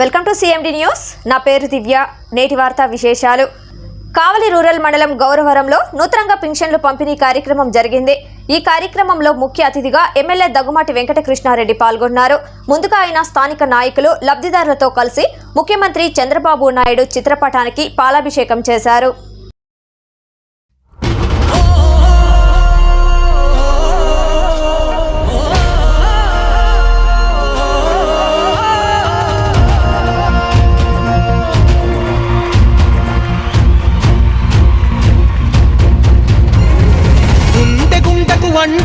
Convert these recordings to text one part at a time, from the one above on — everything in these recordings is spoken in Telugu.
వెల్కమ్ టు సిఎండి న్యూస్ నా పేరు దివ్య. నేటి వార్తా విశేషాలు. కావలి రూరల్ మండలం గౌరవరంలో నూతనంగా పింఛన్లు పంపిణీ కార్యక్రమం జరిగింది. ఈ కార్యక్రమంలో ముఖ్య అతిథిగా ఎమ్మెల్యే దగ్గుమాటి వెంకటకృష్ణారెడ్డి పాల్గొన్నారు. ముందుగా ఆయన స్థానిక నాయకులు లబ్ధిదారులతో కలిసి ముఖ్యమంత్రి చంద్రబాబు నాయుడు చిత్రపటానికి పాలాభిషేకం చేశారు.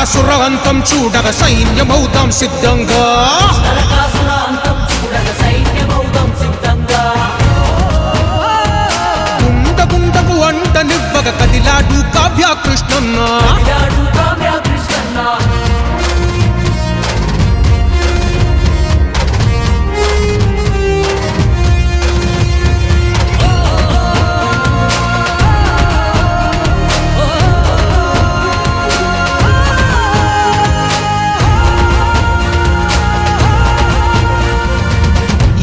నరకాసురవంతం చూడగ సైన్యమవుతాం సిద్ధంగా.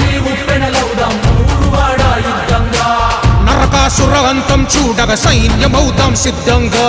మీ ఉప్పెన లబుదాం ఊరు వాడ యుద్ధంగా నరకాసుర అంతం చూడగ సైన్యమవుదాం సిద్ధంగా.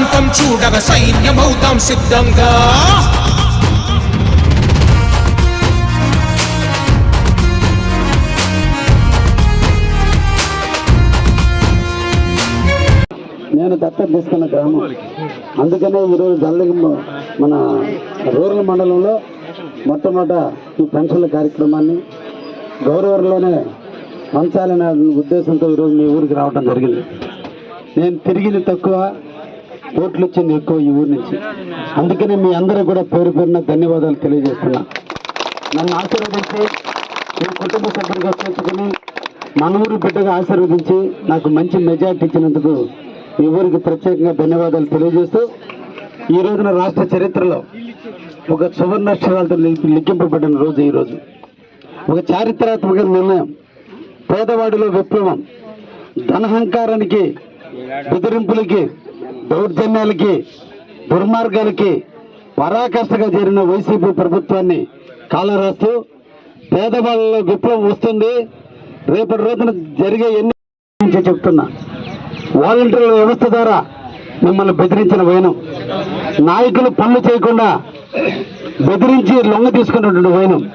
ప్రాంతం చూడగ సైన్యమవుతాం సిద్ధంగా. నేను దత్తత తీసుకున్న గ్రామం. అందుకనే ఈరోజు జల్లింగ మన రూరల్ మండలంలో మొట్టమొదట ఈ పెన్షన్ల కార్యక్రమాన్ని గౌరవంలోనే పంచాలనే ఉద్దేశంతో ఈరోజు మీ ఊరికి రావడం జరిగింది. నేను తిరిగింది తక్కువ. ఓట్లు వచ్చింది ఎక్కువ ఈ ఊరి నుంచి. అందుకనే మీ అందరూ కూడా పేరు పేరున ధన్యవాదాలు తెలియజేస్తున్నా. నన్ను ఆశీర్వదించి మీ కుటుంబ సభ్యులుగా చేర్చుకుని మన ఊరు బిడ్డగా ఆశీర్వదించి నాకు మంచి మెజార్టీ ఇచ్చినందుకు ఈ ఊరికి ప్రత్యేకంగా ధన్యవాదాలు తెలియజేస్తూ ఈ రోజున రాష్ట్ర చరిత్రలో ఒక సువర్ణాక్షరాలతో లిఖింపబడిన రోజు ఈరోజు ఒక చారిత్రాత్మక నిర్ణయం. పేదవాడిలో విప్లవం. ధనహంకారానికి బెదిరింపులకి దౌర్జన్యాలకి దుర్మార్గాలకి పరాకాష్ఠగా చేరిన వైసీపీ ప్రభుత్వాన్ని కాలరాస్తూ పేదవాళ్ళలో విప్లవం వస్తుంది. రేపటి రోజున జరిగే ఎన్ని నుంచి చెప్తున్నా. వాలంటీర్ల వ్యవస్థ ద్వారా మిమ్మల్ని బెదిరించిన వైనం. నాయకులు పనులు చేయకుండా బెదిరించి లొంగ తీసుకున్నటువంటి వైనం.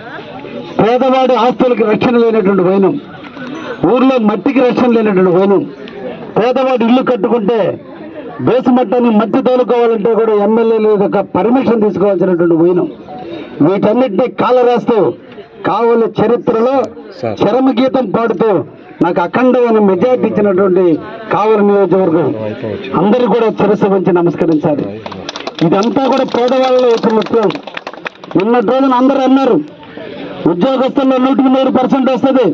పేదవాడి ఆస్తులకు రక్షణ లేనటువంటి వైనం. ఊర్లో మట్టికి రక్షణ లేనటువంటి వైనం. పేదవాడు ఇల్లు కట్టుకుంటే బేసుమట్టాన్ని మట్టి తోలుకోవాలంటే కూడా ఎమ్మెల్యేలు ఒక పర్మిషన్ తీసుకోవాల్సినటువంటి వైనం. వీటన్నిటిని కాలరాస్తూ కావలి చరిత్రలో చరమగీతం పాడుతూ నాకు అఖండమైన మెజార్టీ ఇచ్చినటువంటి కావలి నియోజకవర్గం. అందరూ కూడా చిరస వంచి నమస్కరించాలి. ఇదంతా కూడా పేదవాళ్ళలో వచ్చిన విప్లవం నిన్నటి రోజున అందరూ అన్నారు ఉద్యోగస్తుల్లో నూటికి నూరు పర్సెంట్ వస్తుంది.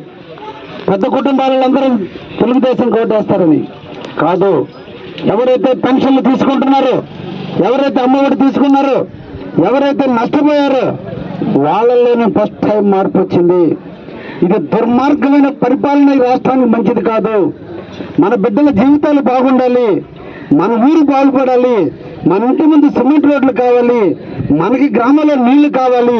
పెద్ద కుటుంబాలందరూ తెలుగుదేశం కోటేస్తారని. కాదు ఎవరైతే పెన్షన్లు తీసుకుంటున్నారో ఎవరైతే అమ్మఒడి తీసుకున్నారో ఎవరైతే నష్టపోయారో వాళ్ళలోనే ఫస్ట్ టైం మార్పు వచ్చింది. ఇది దుర్మార్గమైన పరిపాలన ఈ రాష్ట్రానికి మంచిది కాదు. మన బిడ్డల జీవితాలు బాగుండాలి. మన ఊరు బాగుపడాలి. మన ఇంటి ముందు సిమెంట్ రోడ్లు కావాలి. మనకి గ్రామంలో నీళ్ళు కావాలి.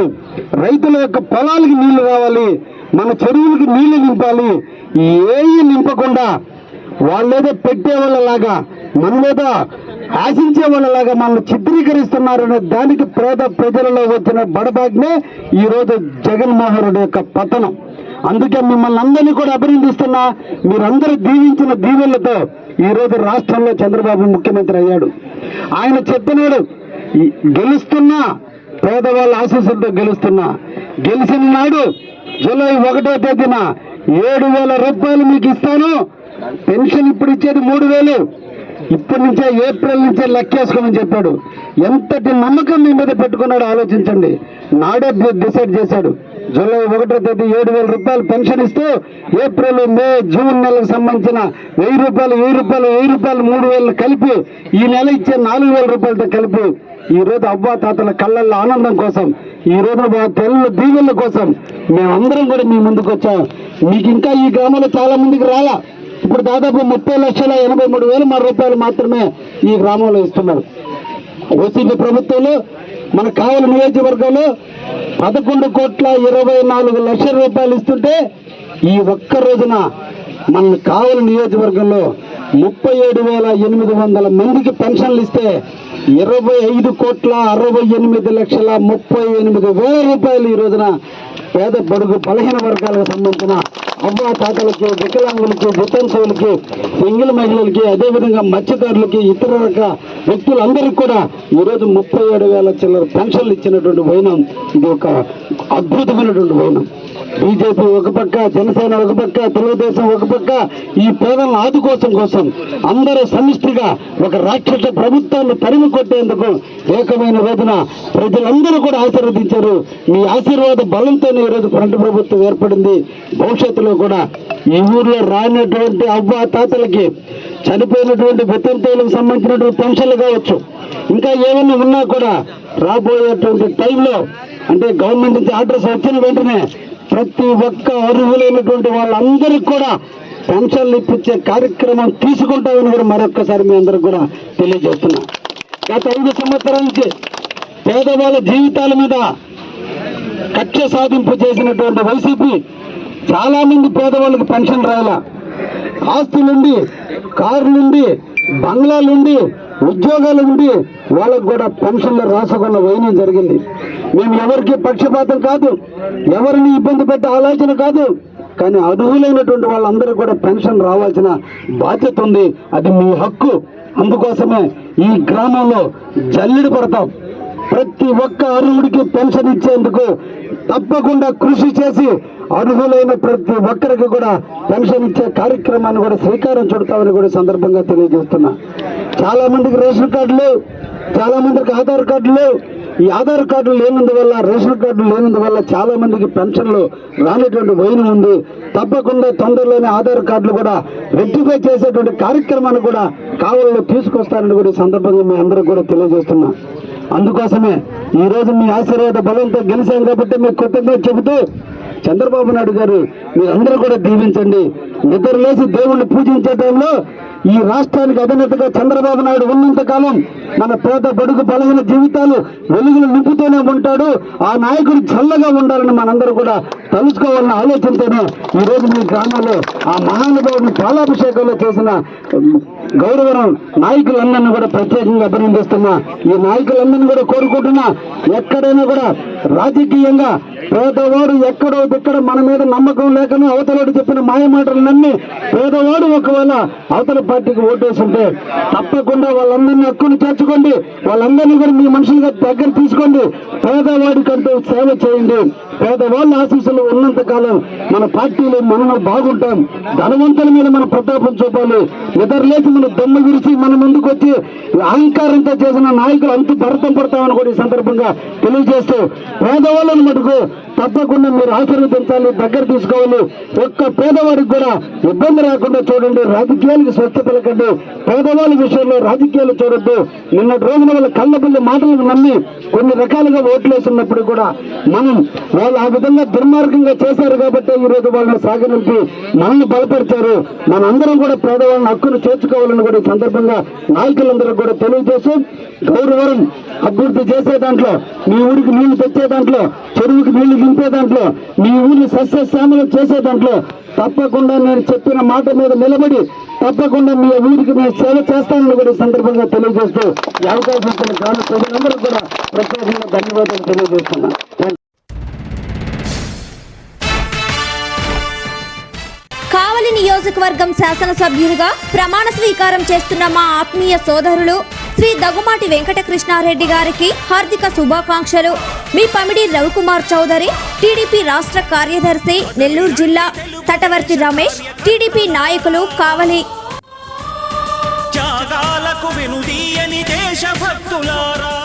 రైతుల యొక్క పొలాలకి నీళ్ళు కావాలి. మన చెరువులకి నీళ్ళు నింపాలి. ఏవి నింపకుండా వాళ్ళేదో పెట్టే వాళ్ళలాగా మన మీద ఆశించే వాళ్ళలాగా మనల్ని చిత్రీకరిస్తున్నారనే దానికి పేద ప్రజలలో వచ్చిన బడబాగ్నే ఈ రోజు జగన్మోహన్ రెడ్డి యొక్క పతనం. అందుకే మిమ్మల్ని అందరినీ కూడా అభినందిస్తున్నా. మీరందరూ దీవించిన దీవెళ్ళతో ఈ రోజు రాష్ట్రంలో చంద్రబాబు ముఖ్యమంత్రి అయ్యాడు. ఆయన చెప్పినాడు గెలుస్తున్నా పేదవాళ్ళ ఆశీస్సులతో గెలుస్తున్నా. గెలిచిన నాడు జూలై ఒకటో తేదీన ఏడు వేల రూపాయలు మీకు ఇస్తాను. పెన్షన్ ఇప్పుడు ఇచ్చేది మూడు వేలు. ఇప్పటి నుంచే ఏప్రిల్ నుంచే లెక్కేసుకోమని చెప్పాడు. ఎంతటి నమ్మకం మీ మీద పెట్టుకున్నాడు ఆలోచించండి. నాడే డిసైడ్ చేశాడు. జూలై ఒకటో తేదీ ఏడు వేల రూపాయలు పెన్షన్ ఇస్తూ ఏప్రిల్ మే జూన్ నెలకు సంబంధించిన వెయ్యి రూపాయలు వెయ్యి రూపాయలు వెయ్యి రూపాయలు మూడు వేలు కలిపి ఈ నెల ఇచ్చే నాలుగు వేల రూపాయలతో కలిపి ఈ రోజు అవ్వా తాతల కళ్ళల్లో ఆనందం కోసం ఈ రోజు మా తెల్ల దీవెళ్ళ కోసం మేమందరం కూడా మీ ముందుకు వచ్చాం. మీకు ఇంకా ఈ గ్రామంలో చాలా మందికి రాలా. ఇప్పుడు దాదాపు ముప్పై లక్షల ఎనభై మూడు వేల మా రూపాయలు మాత్రమే ఈ గ్రామంలో ఇస్తున్నారు. వైసీపీ ప్రభుత్వంలో మన కావలి నియోజకవర్గంలో పదకొండు కోట్ల ఇరవై నాలుగు లక్షల రూపాయలు ఇస్తుంటే ఈ ఒక్క రోజున మన కావలి నియోజకవర్గంలో ముప్పై ఏడు వేల ఎనిమిది వందల మందికి పెన్షన్లు ఇస్తే ఇరవై ఐదు కోట్ల అరవై ఎనిమిది లక్షల ముప్పై ఎనిమిది వేల రూపాయలు ఈ రోజున పేద బడుగు బలహీన వర్గాలకు సంబంధించిన అవ్వ తాతలకి వికలాంగులకి వితంతువులకి సింగిల్ మహిళలకి అదేవిధంగా మత్స్యకారులకి ఇతర రక వ్యక్తులందరికీ కూడా ఈరోజు ముప్పై ఏడు వేల చిల్లర పెన్షన్లు ఇచ్చినటువంటి వైనం ఇది ఒక అద్భుతమైనటువంటి వైనం బీజేపీ ఒక పక్క జనసేన ఒక పక్క తెలుగుదేశం ఒక పక్క. ఈ పేదలను ఆదుకోసం కోసం అందరూ సమిష్టిగా ఒక రాక్షస ప్రభుత్వాన్ని తరిమి కొట్టేందుకు ఏకమైన రోజున ప్రజలందరూ కూడా ఆశీర్వదించారు. మీ ఆశీర్వాద బలంతోనే ఈరోజు ఫ్రంట్ ప్రభుత్వం ఏర్పడింది. భవిష్యత్తులో కూడా ఈ ఊర్లో రానటువంటి అవ్వ తాతలకి చనిపోయినటువంటి వితంతువులకు సంబంధించినటువంటి పెన్షన్లు కావచ్చు. ఇంకా ఏమైనా ఉన్నా కూడా రాబోయేటువంటి టైంలో అంటే గవర్నమెంట్ నుంచి ఆర్డర్స్ వచ్చిన వెంటనే ప్రతి ఒక్క అర్హులైనటువంటి వాళ్ళందరికీ కూడా పెన్షన్లు ఇప్పించే కార్యక్రమం తీసుకుంటామని కూడా మరొక్కసారి మీ అందరికి కూడా తెలియజేస్తున్నా. గత ఐదు సంవత్సరాల నుంచి పేదవాళ్ళ జీవితాల మీద కక్ష సాధింపు చేసినటువంటి వైసీపీ చాలా మంది పేదవాళ్ళకి పెన్షన్ రాయాల? ఆస్తులుండి కార్లుండి బంగ్లాలుండి ఉద్యోగాలు ఉండి వాళ్ళకు కూడా పెన్షన్లు రాసుకున్న వైనం జరిగింది. మేము ఎవరికి పక్షపాతం కాదు ఎవరిని ఇబ్బంది పెట్టే ఆలోచన కాదు కానీ అర్హులైనటువంటి వాళ్ళందరూ కూడా పెన్షన్ రావాల్సిన బాధ్యత ఉంది. అది మీ హక్కు. అందుకోసమే ఈ గ్రామంలో జల్లెడు పడతాం. ప్రతి ఒక్క అర్హుడికి పెన్షన్ ఇచ్చేందుకు తప్పకుండా కృషి చేసి అర్హులైన ప్రతి ఒక్కరికి కూడా పెన్షన్ ఇచ్చే కార్యక్రమాన్ని కూడా శ్రీకారం చుడతామని కూడా సందర్భంగా తెలియజేస్తున్నా. చాలా మందికి రేషన్ కార్డులు చాలా మందికి ఆధార్ కార్డులు ఈ ఆధార్ కార్డులు లేనందువల్ల రేషన్ కార్డులు లేనందువల్ల చాలా మందికి పెన్షన్లు రానటువంటి వైనం ఉంది. తప్పకుండా తొందరలోనే ఆధార్ కార్డులు కూడా రెక్టిఫై చేసేటువంటి కార్యక్రమాన్ని కూడా కావలలో తీసుకొస్తారని కూడా సందర్భంగా మీ అందరికి కూడా తెలియజేస్తున్నా. అందుకోసమే ఈ రోజు మీ ఆశీర్వాద బలంతో గెలిచాం కాబట్టి మీకు కృతజ్ఞత చెబుతూ చంద్రబాబు నాయుడు గారు మీరందరూ కూడా దీవించండి. నిద్రలేసి దేవుణ్ణి పూజించే టైంలో ఈ రాష్ట్రానికి అధినేతగా చంద్రబాబు నాయుడు ఉన్నంత కాలం మన పేద బడుగు బలహీన జీవితాలు వెలుగులు నింపుతూనే ఉంటాడు. ఆ నాయకుడు చల్లగా ఉండాలని మనందరూ కూడా తలుచుకోవాలన్న ఆలోచనతోనే ఈ రోజు మీ గ్రామంలో ఆ మహానుభావుని పాలాభిషేకంలో చేసిన గౌరవం నాయకులందరినీ కూడా ప్రత్యేకంగా అభినందిస్తున్నా. ఈ నాయకులందరినీ కూడా కోరుకుంటున్నా ఎక్కడైనా కూడా రాజకీయంగా పేదవాడు ఎక్కడో దిక్కడ మన మీద నమ్మకం లేకను అవతలవాడు చెప్పిన మాయ మాటలు నమ్మి పేదవాడు ఒకవేళ అవతల పార్టీకి ఓటేస్తుంటే తప్పకుండా వాళ్ళందరినీ హక్కును చేర్చుకోండి. వాళ్ళందరినీ కూడా మీ మనుషులుగా దగ్గర తీసుకోండి. పేదవాడికంటూ సేవ చేయండి. పేదవాళ్ళ ఆశీస్సులు ఉన్నంత కాలం మన పార్టీలు మనము బాగుంటాం. ధనవంతుల మీద మన ప్రతాపం చూపాలి. నిద్రలేసి మన దమ్ము విరిచి మన ముందుకు వచ్చి అహంకారంతో చేసిన నాయకులు అంత భరతం పడతామని కూడా ఈ సందర్భంగా తెలియజేస్తూ పేదవాళ్ళని మటుకు తప్పకుండా మీరు ఆశీర్వదించాలి దగ్గర తీసుకోవాలి. ఒక్క పేదవాడికి కూడా ఇబ్బంది రాకుండా చూడండి రాజకీయాలకు స్వచ్ఛ పలకండి పేదవాళ్ళ విషయంలో రాజకీయాలు చూడద్దు. నిన్నటి రోజున వాళ్ళ కళ్ళబిల్లి మాటలకు నమ్మి కొన్ని రకాలుగా ఓట్లేస్తున్నప్పుడు కూడా మనం వాళ్ళు ఆ విధంగా దుర్మార్గంగా చేశారు కాబట్టి ఈ రోజు వాళ్ళని సాగనింపి మనల్ని బలపరిచారు. మనందరం కూడా పేదవాళ్ళని హక్కును చేర్చుకోవాలని కూడా ఈ సందర్భంగా నాయకులందరూ కూడా తెలియజేసి గౌరవం అభివృద్ధి చేసే దాంట్లో మీ ఊరికి నీళ్ళు తెచ్చే దాంట్లో చెరువుకి నీళ్ళు నింపే దాంట్లో మీ ఊరిని సస్యశ్యామలం చేసే దాంట్లో తప్పకుండా నేను చెప్పిన మాట మీద నిలబడి తప్పకుండా మీ ఊరికి నేను సేవ చేస్తానని కూడా ఈ సందర్భంగా తెలియజేస్తూ ఈ అవకాశం ఇచ్చిన గ్రామ ప్రజలందరూ కూడా ప్రత్యేకంగా ధన్యవాదాలు తెలియజేస్తున్నాను. కావలి నియోజకవర్గం శాసనసభ్యునిగా ప్రమాణ స్వీకారం చేస్తున్న మా ఆత్మీయ సోదరులు శ్రీ దగ్గుమాటి వెంకటకృష్ణారెడ్డి గారికి హార్దిక శుభాకాంక్షలు. మీ పమిడి రవికుమార్ చౌదరి టీడీపీ రాష్ట్ర కార్యదర్శి నెల్లూరు జిల్లా తటవర్తి రమేష్ టీడీపీ నాయకులు కావలి. త్యాగాలకు వినుదీయని దేశభక్తులారా.